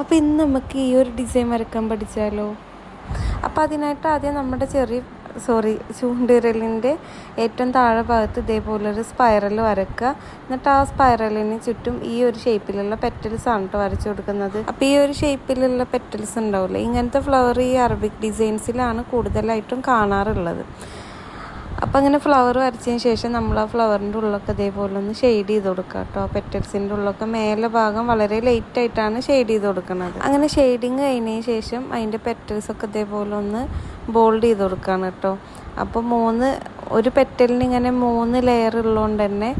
അപ്പോൾ ഇന്ന് നമുക്ക് ഈ ഒരു ഡിസൈൻ വരക്കാൻ പഠിച്ചാലോ? അപ്പോൾ അതിനായിട്ട് ആദ്യം നമ്മുടെ ചെറിയ സോറി ചൂണ്ടുവിരലിന്റെ ഏറ്റവും താഴെ ഭാഗത്ത് ഇതേപോലൊരു സ്പൈറൽ വരക്കുക എന്നിട്ട് ആ സ്പൈറലിന് ചുറ്റും ഈ ഒരു ഷേപ്പിലുള്ള പെറ്റൽസ് ആണ് കേട്ടോ വരച്ചു കൊടുക്കുന്നത്. അപ്പോൾ ഈ ഒരു ഷേപ്പിലുള്ള പെറ്റൽസ് ഉണ്ടാവില്ലേ? ഇങ്ങനത്തെ ഫ്ലവർ ഈ അറബിക് ഡിസൈൻസിലാണ് കൂടുതലായിട്ടും കാണാറുള്ളത്. അപ്പം അങ്ങനെ ഫ്ലവർ വരച്ചതിന് ശേഷം നമ്മൾ ആ ഫ്ലവറിന്റെ ഉള്ളൊക്കെ ഇതേപോലെ ഒന്ന് ഷെയ്ഡ് ചെയ്ത് കൊടുക്കുക കേട്ടോ. പെറ്റൽസിന്റെ ഉള്ളൊക്കെ മേലെ ഭാഗം വളരെ ലൈറ്റ് ആയിട്ടാണ് ഷെയ്ഡ് ചെയ്ത് കൊടുക്കുന്നത് അങ്ങനെ ഷെയ്ഡിങ് കഴിഞ്ഞതിന് ശേഷം അതിന്റെ പെറ്റൽസൊക്കെ ഇതേപോലെ ഒന്ന് ബോൾഡ് ചെയ്ത് കൊടുക്കുകയാണ് കേട്ടോ. അപ്പോൾ മൂന്ന് ഒരു പെറ്റലിന് ഇങ്ങനെ മൂന്ന് ലെയർ ഉള്ളതുകൊണ്ട് തന്നെ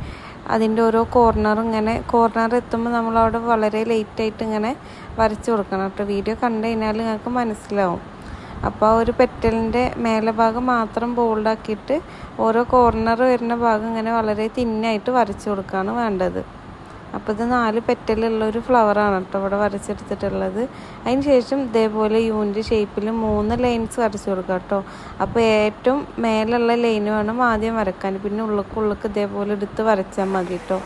അതിന്റെ ഓരോ കോർണർ ഇങ്ങനെ കോർണർ എത്തുമ്പോൾ നമ്മളവിടെ വളരെ ലേറ്റായിട്ട് ഇങ്ങനെ വരച്ച് കൊടുക്കണം കേട്ടോ. വീഡിയോ കണ്ടു കഴിഞ്ഞാൽ നിങ്ങൾക്ക് മനസ്സിലാവും. അപ്പോൾ ആ ഒരു പെറ്റലിന്റെ മേലെ ഭാഗം മാത്രം ബോൾഡാക്കിയിട്ട് ഓരോ കോർണർ വരുന്ന ഭാഗം ഇങ്ങനെ വളരെ തിന്നായിട്ട് വരച്ചു കൊടുക്കുകയാണ് വേണ്ടത്. അപ്പോൾ ഇത് നാല് പെറ്റലുള്ള ഒരു ഫ്ലവറാണ് കേട്ടോ ഇവിടെ വരച്ചെടുത്തിട്ടുള്ളത്. അതിന് ശേഷം ഇതേപോലെ യൂണിറ്റ് ഷേപ്പിൽ മൂന്ന് ലൈൻസ് വരച്ചു കൊടുക്കുക കേട്ടോ. അപ്പോൾ ഏറ്റവും മേലുള്ള ലൈൻ വേണം ആദ്യം വരക്കാൻ. പിന്നെ ഉള്ളിക്ക് ഇതേപോലെ എടുത്ത് വരച്ചാൽ മതി കേട്ടോ.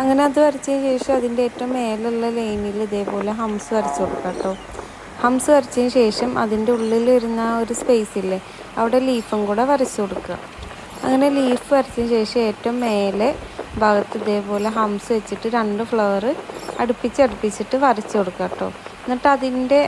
അങ്ങനെ അത് വരച്ചതിന് ശേഷം അതിന്റെ ഏറ്റവും മേലുള്ള ലൈനിൽ ഇതേപോലെ ഹംസ് വരച്ചു കൊടുക്കാം കേട്ടോ. ഹംസ് വരച്ചതിന് ശേഷം അതിന്റെ ആ ഒരു സ്പേസ് ഇല്ലേ അവിടെ ലീഫും കൂടെ വരച്ചു കൊടുക്കുക. അങ്ങനെ ലീഫ് വരച്ചതിന് ശേഷം ഏറ്റവും മേലെ ഭാഗത്ത് ഇതേപോലെ ഹംസ് വെച്ചിട്ട് രണ്ട് ഫ്ലവർ അടുപ്പിച്ച് അടുപ്പിച്ചിട്ട് വരച്ചു കൊടുക്കുക കേട്ടോ. എന്നിട്ട് അതിന്റെ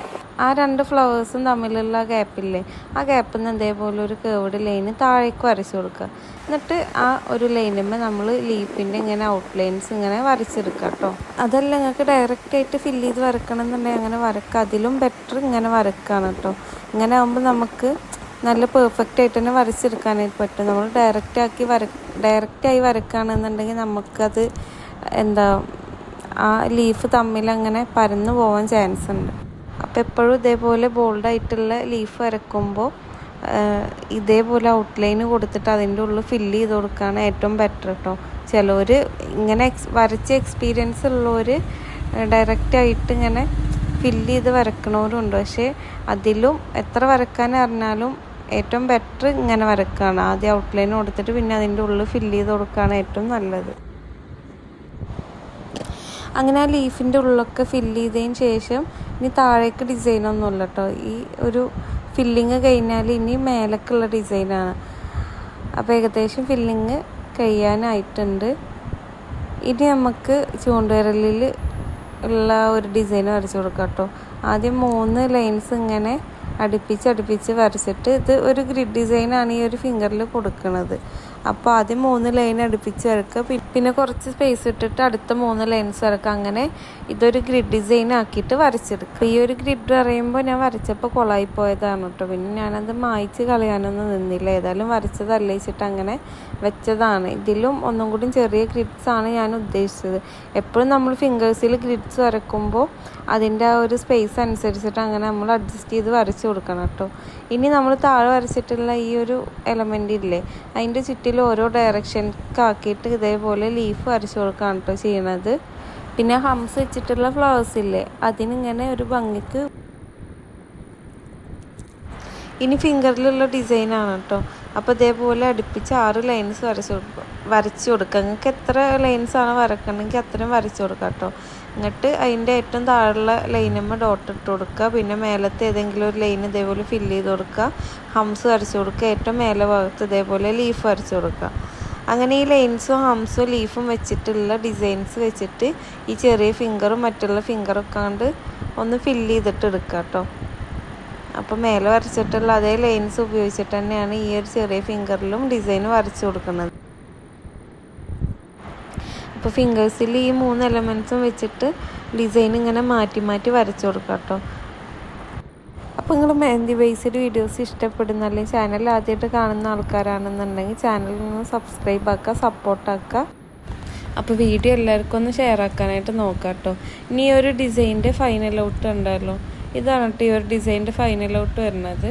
ആ രണ്ട് ഫ്ലവേഴ്സും തമ്മിലുള്ള ഗ്യാപ്പില്ലേ ആ ഗ്യാപ്പിൽ നിന്ന് ഇതേപോലെ ഒരു കേവഡ് ലൈന് താഴേക്ക് വരച്ചു കൊടുക്കുക. എന്നിട്ട് ആ ഒരു ലൈനുമ്പോൾ നമ്മൾ ലീഫിന്റെ ഇങ്ങനെ ഔട്ട്ലൈൻസ് ഇങ്ങനെ വരച്ചെടുക്കുക കേട്ടോ അതല്ല നിങ്ങൾക്ക് ഡയറക്റ്റ് ആയിട്ട് ഫില്ല് ചെയ്ത് വരക്കണം എന്നുണ്ടെങ്കിൽ അങ്ങനെ വരക്കുക അതിലും ബെറ്റർ ഇങ്ങനെ വരക്കുകയാണ് കേട്ടോ ഇങ്ങനെ ആകുമ്പോൾ നമുക്ക് നല്ല പെർഫെക്റ്റ് ആയിട്ട് തന്നെ വരച്ചെടുക്കാനായിട്ട് പറ്റും. നമ്മൾ ഡയറക്റ്റ് ആക്കി വര ഡയറക്റ്റായി വരക്കുകയാണെന്നുണ്ടെങ്കിൽ നമുക്കത് എന്താ ആ ലീഫ് തമ്മിൽ അങ്ങനെ പരന്നു പോകാൻ ചാൻസ് ഉണ്ട്. അപ്പോൾ എപ്പോഴും ഇതേപോലെ ബോൾഡായിട്ടുള്ള ലീഫ് വരക്കുമ്പോൾ ഇതേപോലെ ഔട്ട്ലൈൻ കൊടുത്തിട്ട് അതിന്റെ ഉള്ളിൽ ഫില്ല് ചെയ്ത് കൊടുക്കുകയാണ് ഏറ്റവും ബെറ്റർ കേട്ടോ ചിലവർ ഇങ്ങനെ എക്സ് വരച്ച എക്സ്പീരിയൻസ് ഉള്ളവർ ഡയറക്റ്റായിട്ട് ഇങ്ങനെ ഫില്ല് ചെയ്ത് വരക്കണവരുണ്ട്. പക്ഷേ അതിലും എത്ര വരക്കാൻ അറിഞ്ഞാലും ഏറ്റവും ബെറ്റർ ഇങ്ങനെ വരക്കുകയാണ് ആദ്യം ഔട്ട്ലൈൻ കൊടുത്തിട്ട് പിന്നെ അതിന്റെ ഉള്ളിൽ ഫില്ല് ചെയ്ത് കൊടുക്കുകയാണ് ഏറ്റവും നല്ലത്. അങ്ങനെ ആ ലീഫിന്റെ ഉള്ളൊക്കെ ഫില്ല് ചെയ്തതിന് ശേഷം ഇനി താഴേക്ക് ഡിസൈനൊന്നുമില്ല കേട്ടോ ഈ ഒരു ഫില്ലിങ് കഴിഞ്ഞാൽ ഇനി മേലേക്കുള്ള ഡിസൈനാണ് അപ്പോൾ ഏകദേശം ഫില്ലിങ് കഴിയാനായിട്ടുണ്ട്. ഇനി നമുക്ക് ചൂണ്ടുവിരലിൽ ഉള്ള ഒരു ഡിസൈൻ വരച്ചു കൊടുക്കാം കേട്ടോ ആദ്യം മൂന്ന് ലൈൻസ് ഇങ്ങനെ അടുപ്പിച്ച് അടുപ്പിച്ച് വരച്ചിട്ട് ഇത് ഒരു ഗ്രിഡ് ഡിസൈനാണ് ഈ ഒരു ഫിംഗറിൽ കൊടുക്കുന്നത് അപ്പോൾ ആദ്യം മൂന്ന് ലൈൻ അടുപ്പിച്ച് വരക്കുക. പിന്നെ കുറച്ച് സ്പേസ് ഇട്ടിട്ട് അടുത്ത മൂന്ന് ലൈൻസ് വരക്കുക. അങ്ങനെ ഇതൊരു ഗ്രിഡ് ഡിസൈൻ ആക്കിയിട്ട് വരച്ചെടുക്കുക. ഈ ഒരു ഗ്രിഡ് പറയുമ്പോൾ ഞാൻ വരച്ചപ്പോൾ കൊളായി പോയതാണ് കേട്ടോ പിന്നെ ഞാനത് മായ്ച്ച് കളയാനൊന്നും നിന്നില്ല. ഏതായാലും വരച്ചതല്ലേ വെച്ചിട്ട് അങ്ങനെ വെച്ചതാണ്. ഇതിലും ഒന്നും കൂടി ചെറിയ ഗ്രിഡ്സ് ആണ് ഞാൻ ഉദ്ദേശിച്ചത്. എപ്പോഴും നമ്മൾ ഫിംഗേഴ്സിൽ ഗ്രിഡ്സ് വരക്കുമ്പോൾ അതിന്റെ ആ ഒരു സ്പേസ് അനുസരിച്ചിട്ട് അങ്ങനെ നമ്മൾ അഡ്ജസ്റ്റ് ചെയ്ത് വരച്ച് കൊടുക്കണം കേട്ടോ. ഇനി നമ്മൾ താഴെ വരച്ചിട്ടുള്ള ഈ ഒരു എലമെന്റ് ഇല്ലേ അതിന്റെ ചുറ്റിൽ ഓരോ ഡയറക്ഷൻക്കാക്കിയിട്ട് ഇതേപോലെ ലീഫ് വരച്ചു കൊടുക്കുകയാണ് കേട്ടോ ചെയ്യണത്. പിന്നെ ഹംസ് വെച്ചിട്ടുള്ള ഫ്ലവേഴ്സ് ഇല്ലേ അതിനിങ്ങനെ ഒരു ഭംഗിക്ക് ഇനി ഫിംഗറിലുള്ള ഡിസൈനാണ് കേട്ടോ. അപ്പോൾ ഇതേപോലെ അടുപ്പിച്ച് ആറ് ലൈൻസ് വരച്ച് കൊടുക്കും. വരച്ച് കൊടുക്കുക നിങ്ങൾക്ക് എത്ര ലൈൻസ് ആണ് വരക്കണമെങ്കിൽ അത്രയും വരച്ച് കൊടുക്കുക കേട്ടോ. എന്നിട്ട് അതിന്റെ ഏറ്റവും താഴെയുള്ള ലൈനുമ്പോൾ ഡോട്ട് ഇട്ട് കൊടുക്കുക. പിന്നെ മേലത്തെ ഏതെങ്കിലും ഒരു ലൈൻ ഇതേപോലെ ഫില്ല് ചെയ്ത് കൊടുക്കുക. ഹംസ് വരച്ച് കൊടുക്കുക. ഏറ്റവും മേലെ ഭാഗത്ത് ഇതേപോലെ ലീഫ് വരച്ച് കൊടുക്കുക. അങ്ങനെ ഈ ലൈൻസും ഹംസും ലീഫും വെച്ചിട്ടുള്ള ഡിസൈൻസ് വെച്ചിട്ട് ഈ ചെറിയ ഫിംഗറും മറ്റുള്ള ഫിംഗറൊക്കെ കണ്ട് ഒന്ന് ഫില്ല് ചെയ്തിട്ട് എടുക്കുക കേട്ടോ. അപ്പോൾ മേലെ വരച്ചിട്ടുള്ള അതേ ലൈൻസ് ഉപയോഗിച്ചിട്ട് തന്നെയാണ് ഈ ഒരു ചെറിയ ഫിംഗറിലും ഡിസൈൻ വരച്ചു കൊടുക്കുന്നത്. അപ്പോൾ ഫിംഗേഴ്സിൽ ഈ മൂന്ന് എലമെൻസും വെച്ചിട്ട് ഡിസൈൻ ഇങ്ങനെ മാറ്റി മാറ്റി വരച്ചു കൊടുക്കാം കേട്ടോ. അപ്പോൾ നിങ്ങൾ മെഹന്തി ബേസ്ഡ് വീഡിയോസ് ഇഷ്ടപ്പെടുന്ന അല്ലെങ്കിൽ ചാനൽ ആദ്യമായിട്ട് കാണുന്ന ആൾക്കാരാണെന്നുണ്ടെങ്കിൽ ചാനൽ നിന്ന് സബ്സ്ക്രൈബ് ആക്കുക സപ്പോർട്ടാക്കുക അപ്പോൾ വീഡിയോ എല്ലാവർക്കും ഒന്ന് ഷെയർ ആക്കാനായിട്ട് നോക്കാം കേട്ടോ. ഇനി ഒരു ഡിസൈന്റെ ഫൈനൽ ഔട്ട് ഉണ്ടല്ലോ ഇതാണ് കേട്ടോ ഈ ഒരു ഡിസൈന്റെ ഫൈനൽ ഔട്ട് വരുന്നത്.